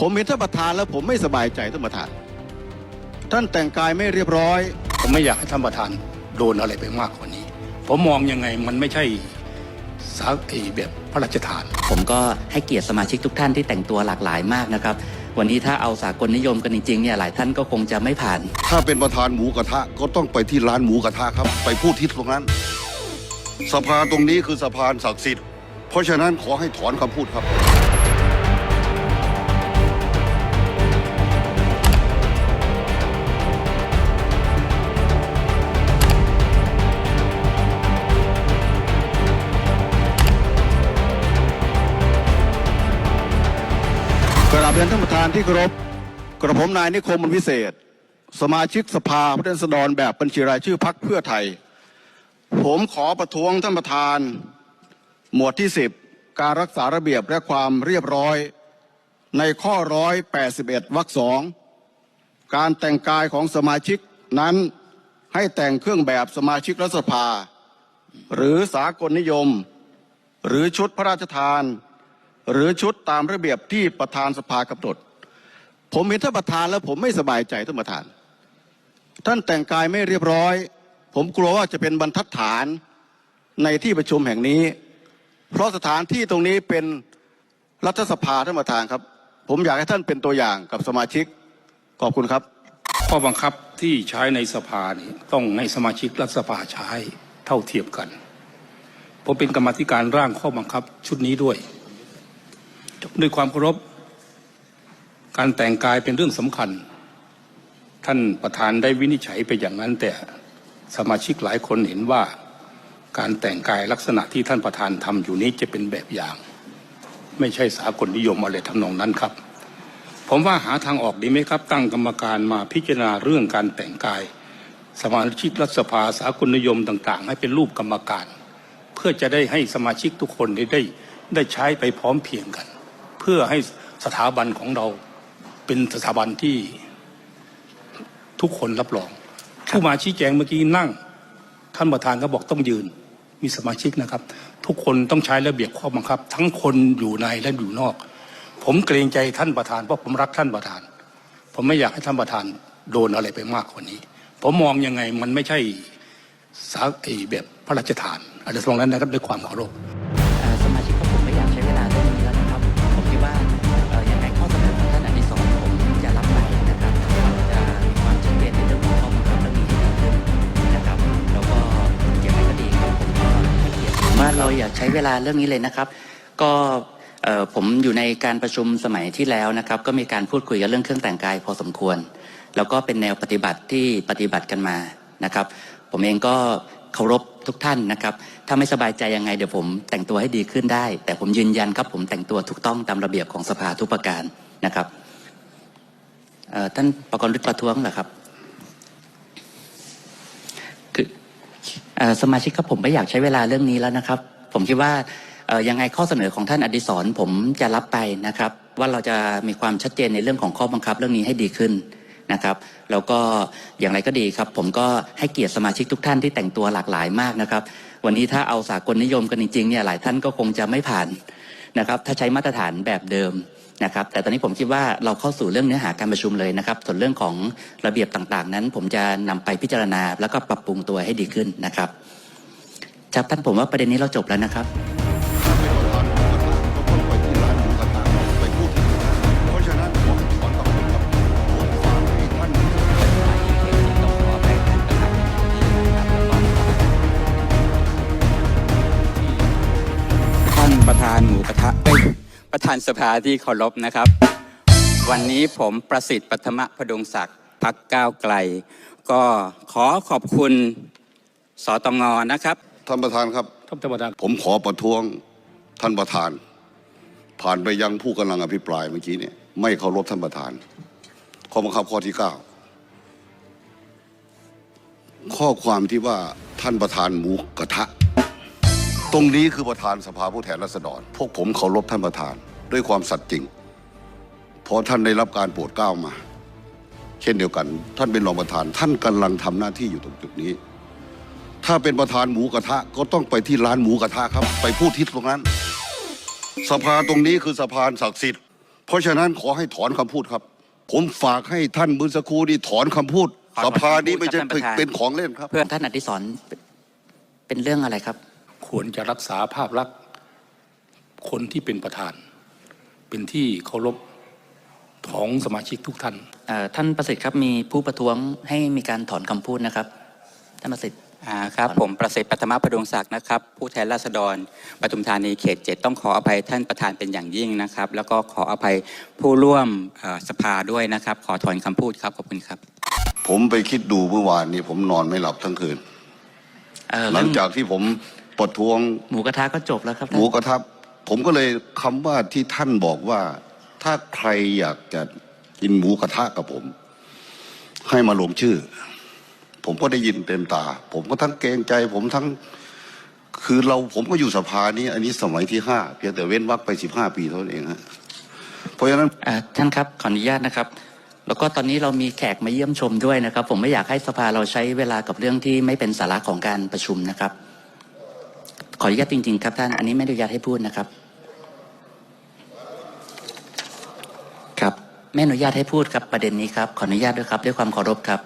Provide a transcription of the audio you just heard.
ผมเห็นท่านประธานแล้วผมไม่สบายใจท่านประธาน ท่านแต่งกายไม่เรียบร้อย ผมไม่อยากให้ท่านประธานโดนอะไรไปมากกว่านี้ ผมมองยังไงมันไม่ใช่สาไอแบบพระราชทาน ผมก็ให้เกียรติสมาชิกทุกท่านที่แต่งตัวหลากหลายมากนะครับ วันนี้ถ้าเอาสากลนิยมกันจริงๆเนี่ยหลายท่านก็คงจะไม่ผ่าน ถ้าเป็นประธานหมูกระทะก็ต้องไปที่ร้านหมูกระทะครับ ไปพูดที่ตรงนั้น สภาตรงนี้คือสะพานศักดิ์สิทธิ์เพราะฉะนั้นขอให้ถอนคำพูดครับ รียนท่านประธานที่เคารพกระผมนายนิคมบุญวิเศษ สมาชิกสภาผู้แทนรารแบบบัญชีรายชื่อพักเพื่อไทย ผมขอประท้วงท่านประธาน หมวดที่ 10 การรักษาระเบียบและความเรียบร้อย ในข้อ181วรรคสองการแต่งกายของสมาชิกนั้นให้แต่งเครื่องแบบสมาชิกรัฐสภา หรือสากลนิยม หรือชุดพระราชทาน หรือชุดตามระเบียบที่ประธานสภากำหนด ผมเห็นท่านประธานแล้วผมไม่สบายใจท่านประธาน ท่านแต่งกายไม่เรียบร้อย ผมกลัวว่าจะเป็นบรรทัดฐานในที่ประชุมแห่งนี้ เพราะสถานที่ตรงนี้เป็นรัฐสภาท่านประธานครับ ผมอยากให้ท่านเป็นตัวอย่างกับสมาชิกขอบคุณครับ ข้อบังคับที่ใช้ในสภานี่ต้องให้สมาชิกรัฐสภาใช้เท่าเทียมกัน ผมเป็นกรรมธิการร่างข้อบังคับชุดนี้ด้วย ด้วยความเคารพ การแต่งกายเป็นเรื่องสำคัญ ท่านประธานได้วินิจฉัยไปอย่างนั้น แต่สมาชิกหลายคนเห็นว่า การแต่งกายลักษณะที่ท่านประธานทำอยู่นี้จะเป็นแบบอย่าง ไม่ใช่สากลนิยมอะไรทำนองนั้นครับ ผมว่าหาทางออกดีไหมครับ ตั้งกรรมการมาพิจารณาเรื่องการแต่งกาย สมาชิกรัฐสภาสากลนิยมต่าง ๆ ให้เป็นรูปกรรมการ เพื่อจะได้ให้สมาชิกทุกคนได้ได้ใช้ไปพร้อมเพียงกัน เพื่อให้สถาบันของเราเป็นสถาบันที่ทุกคนรับรอง ผู้มาชี้แจงเมื่อกี้นั่งท่านประธานก็บอกต้องยืน มีสมาชิกนะครับ ทุกคนต้องใช้ระเบียบข้อบังคับ ทั้งคนอยู่ในและอยู่นอก ผมเกรงใจท่านประธานเพราะผมรักท่านประธาน ผมไม่อยากให้ท่านประธานโดนอะไรไปมากกว่านี้ ผมมองยังไงมันไม่ใช่สาไอแบบพระราชทานอะไรตรงนั้นนะครับด้วยความเคารพ เราอย่าใช้เวลาเรื่องนี้เลยนะครับ ก็ผมอยู่ในการประชุมสมัยที่แล้วนะครับ ก็มีการพูดคุยกันเรื่องเครื่องแต่งกายพอสมควร แล้วก็เป็นแนวปฏิบัติที่ปฏิบัติกันมานะครับ ผมเองก็เคารพทุกท่านนะครับ ถ้าไม่สบายใจยังไงเดี๋ยวผมแต่งตัวให้ดีขึ้นได้ แต่ผมยืนยันครับผมแต่งตัวถูกต้องตามระเบียบของสภาทุกประการนะครับท่านประกรณ์ฤทธิ์ประท้วงเหรอครับคืออสมาชิกครับผมไม่อยากใช้เวลาเรื่องนี้แล้วนะครับ ผมคิดว่ายังไงข้อเสนอของท่านอดิศรผมจะรับไปนะครับ ว่าเราจะมีความชัดเจนในเรื่องของข้อบังคับเรื่องนี้ให้ดีขึ้นนะครับแล้วก็อย่างไรก็ดีครับ ผมก็ให้เกียรติสมาชิกทุกท่านที่แต่งตัวหลากหลายมากนะครับ วันนี้ถ้าเอาสากลนิยมกันจริงๆเนี่ยหลายท่านก็คงจะไม่ผ่านนะครับ ถ้าใช้มาตรฐานแบบเดิมนะครับ แต่ตอนนี้ผมคิดว่าเราเข้าสู่เรื่องเนื้อหาการประชุมเลยนะครับ ส่วนเรื่องของระเบียบต่างๆ นั้น ผมจะนำไปพิจารณาแล้วก็ปรับปรุงตัวให้ดีขึ้นนะครับ ครับท่านผมว่าประเด็นนี้เราจบแล้วนะครับท่านประฉะนั้นขอให้ถอนคำพูดครับผมฝากให้ท่านท่านประธานหมูกระทะเอ้ยประธานสภาที่เคารพนะครับ วันนี้ผมประสิทธิ์ปัทมะพดุงศักดิ์พักก้าวไกล ก็ขอขอบคุณสตงนะครับ ท่านประธานครับท่านประธานผมขอประท้วงท่านประธาน ผ่านไปยังผู้กำลังอภิปรายเมื่อกี้เนี่ยไม่เคารพท่านประธาน ข้อบังคับข้อที่เก้าข้อความที่ว่าท่านประธานหมูกระทะ ตรงนี้คือประธานสภาผู้แทนราษฎร พวกผมเคารพท่านประธาน ด้วยความสัตย์จริงเพราะท่านได้รับการโปรดเกล้ามา เช่นเดียวกัน ท่านเป็นรองประธาน ท่านกำลังทำหน้าที่อยู่ตรงจุดนี้ ถ้าเป็นประธานหมูกระทะก็ต้องไปที่ร้านหมูกระทะครับ ไปพูดที่ตรงนั้น สภาตรงนี้คือสะพานศักดิ์สิทธิ์ เพราะฉะนั้นขอให้ถอนคำพูดครับ ผมฝากให้ท่านบุญสกครูนี่ถอนคำพูด ขอสถอนภานี้ไม่ใช่คำพูดครับท่านประธาน เป็นของเล่นครับ เพื่อนท่านอดิศรเป็นเรื่องอะไรครับ ควรจะรักษาภาพลักษณ์คนที่เป็นประธาน เป็นที่เคารพของสมาชิกทุกท่าน เอ่อท่านประสิทธิ์ครับมีผู้ประท้วงให้มีการถอนคำพูดนะครับ ท่านประสิทธิ์อ่า ครับผมประสิทธิ์ปัทมพดุงศักดิ์นะครับผู้แทนราษฎรปทุมธานีเขตเจ็ดต้องขออภัยท่านประธานเป็นอย่างยิ่งนะครับ แล้วก็ขออภัยผู้ร่วมเอ่อสภาด้วยนะครับ ขอถอนคำพูดครับขอบคุณครับ ผมไปคิดดูเมื่อวานนี้ผมนอนไม่หลับทั้งคืนเอ่อหลัเรื่องงจากที่ผมประท้วงหมูกระทะก็จบแล้วครับหท่านมูกระทะผมก็เลยคำว่าที่ท่านบอกว่า ถ้าใครอยากจะกินหมูกระทะกับผม ให้มาลงชื่อ ผมก็ได้ยินเต็มตา ผมก็ทั้งเกรงใจ ผมทั้งคือเราผมก็อยู่สภานี้ อันนี้สมัยที่ห้าเพียงแต่เว้นวรรคไปสิบห้าปีเท่านั้นเองฮะเพราะฉะนั้นท่านครับขออนุญาตนะครับ แล้วก็ตอนนี้เรามีแขกมาเยี่ยมชมด้วยนะครับ ผมไม่อยากให้สภาเราใช้เวลากับเรื่องที่ไม่เป็นสาระของการประชุมนะครับ ขออนุญาตจริง ๆ ครับท่านอันนี้ไม่อนุญาตให้พูดนะครับ ครับไม่อนุญาตให้พูดครับประเด็นนี้ครับขออนุญาตด้วยครับด้วยความเคารพครับ